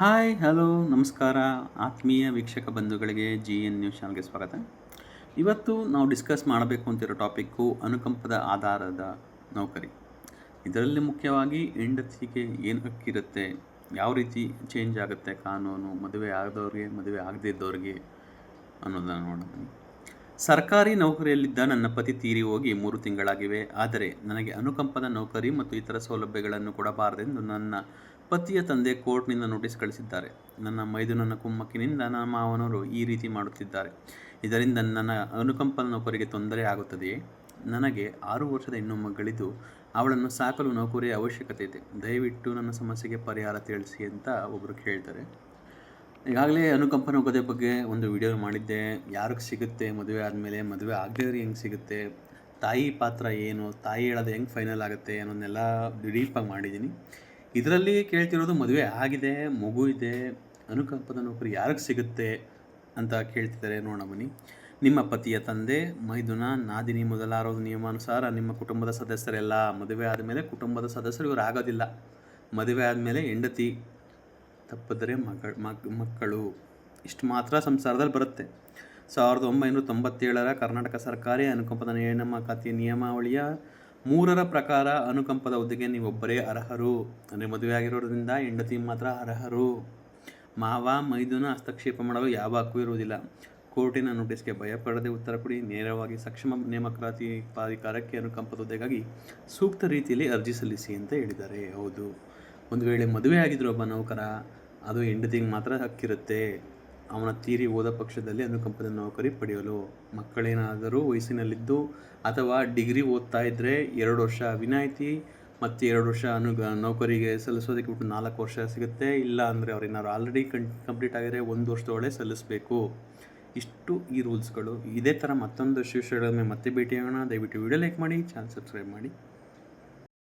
Hi, hello, ನಮಸ್ಕಾರ, ಆತ್ಮೀಯ ವೀಕ್ಷಕ ಬಂಧುಗಳಿಗೆ ಜಿ ಎನ್ ನ್ಯೂಸ್ ಚಾನಲ್ಗೆ ಸ್ವಾಗತ. ಇವತ್ತು ನಾವು ಡಿಸ್ಕಸ್ ಮಾಡಬೇಕು ಅಂತಿರೋ ಟಾಪಿಕ್ಕು ಅನುಕಂಪದ ಆಧಾರದ ನೌಕರಿ. ಇದರಲ್ಲಿ ಮುಖ್ಯವಾಗಿ ಹೆಂಡತಿಗೆ ಏನು ಹಕ್ಕಿರುತ್ತೆ, ಯಾವ ರೀತಿ ಚೇಂಜ್ ಆಗುತ್ತೆ ಕಾನೂನು, ಮದುವೆ ಆಗದವ್ರಿಗೆ, ಮದುವೆ ಆಗದೇ ಇದ್ದವ್ರಿಗೆ ಅನ್ನೋದನ್ನು ನೋಡೋಣ. ಸರ್ಕಾರಿ ನೌಕರಿಯಲ್ಲಿದ್ದ ನನ್ನ ಪತಿ ತೀರಿ ಹೋಗಿ ಮೂರು ತಿಂಗಳಾಗಿವೆ. ಆದರೆ ನನಗೆ ಅನುಕಂಪದ ನೌಕರಿ ಮತ್ತು ಇತರ ಸೌಲಭ್ಯಗಳನ್ನು ಕೊಡಬಾರದೆಂದು ನನ್ನ ಪತಿಯ ತಂದೆ ಕೋರ್ಟ್ನಿಂದ ನೋಟಿಸ್ ಕಳಿಸಿದ್ದಾರೆ. ನನ್ನ ಮೈದುನನ ಕುಮ್ಮಕ್ಕಿನಿಂದ ನನ್ನ ಮಾವನವರು ಈ ರೀತಿ ಮಾಡುತ್ತಿದ್ದಾರೆ. ಇದರಿಂದ ನನ್ನ ಅನುಕಂಪದ ನೌಕರಿಗೆ ತೊಂದರೆ ಆಗುತ್ತದೆಯೇ? ನನಗೆ ಆರು ವರ್ಷದ ಹೆಣ್ಣು ಮಗಳಿದ್ದು, ಅವಳನ್ನು ಸಾಕಲು ನೌಕರಿಯ ಅವಶ್ಯಕತೆ ಇದೆ. ದಯವಿಟ್ಟು ನನ್ನ ಸಮಸ್ಯೆಗೆ ಪರಿಹಾರ ತಿಳಿಸಿ ಅಂತ ಒಬ್ಬರು ಕೇಳ್ತಾರೆ. ಈಗಾಗಲೇ ಅನುಕಂಪ ನೌಕದ ಬಗ್ಗೆ ಒಂದು ವಿಡಿಯೋ ಮಾಡಿದ್ದೆ. ಯಾರಿಗೆ ಸಿಗುತ್ತೆ, ಮದುವೆ ಆದಮೇಲೆ ಮದುವೆ ಆಗದೇ ಹೆಂಗೆ ಸಿಗುತ್ತೆ, ತಾಯಿ ಪಾತ್ರ ಏನು, ತಾಯಿ ಹೇಳೋದು ಹೆಂಗೆ ಫೈನಲ್ ಆಗುತ್ತೆ ಅನ್ನೋದನ್ನೆಲ್ಲ ಡೀಪಾಗಿ ಮಾಡಿದ್ದೀನಿ. ಇದರಲ್ಲಿ ಕೇಳ್ತಿರೋದು ಮದುವೆ ಆಗಿದೆ, ಮಗು ಇದೆ, ಅನುಕಂಪದ ನೌಕರಿ ಯಾರಿಗೆ ಸಿಗುತ್ತೆ ಅಂತ ಕೇಳ್ತಿದ್ದಾರೆ ನೋಡೋಣ ಬನ್ನಿ. ನಿಮ್ಮ ಪತಿಯ ತಂದೆ, ಮೈದುನ, ನಾದಿನಿ ಮೊದಲಾರೋ ನಿಯಮಾನುಸಾರ ನಿಮ್ಮ ಕುಟುಂಬದ ಸದಸ್ಯರೆಲ್ಲ ಮದುವೆ ಆದಮೇಲೆ ಕುಟುಂಬದ ಸದಸ್ಯರು ಇವರು ಆಗೋದಿಲ್ಲ. ಮದುವೆ ಆದಮೇಲೆ ಹೆಂಡತಿ ತಪ್ಪಿದರೆ ಮಕ್ಕಳು. ಇಷ್ಟು ಮಾತ್ರ ಸಂಸಾರದಲ್ಲಿ ಬರುತ್ತೆ. ಸಾವಿರದ ಒಂಬೈನೂರ ತೊಂಬತ್ತೇಳರ ಕರ್ನಾಟಕ ಸರ್ಕಾರಿ ಅನುಕಂಪದ ನೇಮಕಾತಿ ನಿಯಮಾವಳಿಯ ಮೂರರ ಪ್ರಕಾರ ಅನುಕಂಪದ ಹುದ್ದೆಗೆ ನೀವೊಬ್ಬರೇ ಅರ್ಹರು. ಅಂದರೆ ಮದುವೆ ಆಗಿರೋದ್ರಿಂದ ಹೆಂಡತಿ ಮಾತ್ರ ಅರ್ಹರು. ಮಾವ, ಮೈದುನ ಹಸ್ತಕ್ಷೇಪ ಮಾಡಲು ಯಾವ ಹಕ್ಕು ಇರುವುದಿಲ್ಲ. ಕೋರ್ಟಿನ ನೋಟಿಸ್ಗೆ ಭಯಪಡದೆ ಉತ್ತರ ಕೊಡಿ. ನೇರವಾಗಿ ಸಕ್ಷಮ ನೇಮಕಾತಿ ಪ್ರಾಧಿಕಾರಕ್ಕೆ ಅನುಕಂಪದ ಹುದ್ದೆಗಾಗಿ ಸೂಕ್ತ ರೀತಿಯಲ್ಲಿ ಅರ್ಜಿ ಸಲ್ಲಿಸಿ ಅಂತ ಹೇಳಿದ್ದಾರೆ. ಹೌದು. ಒಂದು ವೇಳೆ ಮದುವೆ ಆಗಿದ್ರು ಒಬ್ಬ ನೌಕರ, ಅದು ಹೆಂಡತಿಗೆ ಮಾತ್ರ ಹಕ್ಕಿರುತ್ತೆ. ಅವನ ತೀರಿ ಹೋದ ಪಕ್ಷದಲ್ಲಿ ಅನುಕಂಪದ ನೌಕರಿ ಪಡೆಯಲು ಮಕ್ಕಳೇನಾದರೂ ವಯಸ್ಸಿನಲ್ಲಿದ್ದು ಅಥವಾ ಡಿಗ್ರಿ ಓದ್ತಾ ಇದ್ದರೆ ಎರಡು ವರ್ಷ ವಿನಾಯಿತಿ ಮತ್ತು ಎರಡು ವರ್ಷ ಅನು ನೌಕರಿಗೆ ಸಲ್ಲಿಸೋದಕ್ಕೆ ಬಿಟ್ಟು ನಾಲ್ಕು ವರ್ಷ ಸಿಗುತ್ತೆ. ಇಲ್ಲ ಅಂದರೆ ಅವ್ರು ಏನಾದ್ರು ಆಲ್ರೆಡಿ ಕಂ ಕಂಪ್ಲೀಟ್ ಆಗಿದ್ರೆ ಒಂದು ವರ್ಷದೊಳಗೆ ಸಲ್ಲಿಸಬೇಕು. ಇಷ್ಟು ಈ ರೂಲ್ಸ್ಗಳು ಇದೇ ಥರ ಮತ್ತೊಂದು ವಿಷಯಗಳ ಮೇಲೆ ಮತ್ತೆ ಭೇಟಿಯಾಗೋಣ. ದಯವಿಟ್ಟು ವಿಡಿಯೋ ಲೈಕ್ ಮಾಡಿ ಚಾನಲ್ ಸಬ್ಸ್ಕ್ರೈಬ್ ಮಾಡಿ.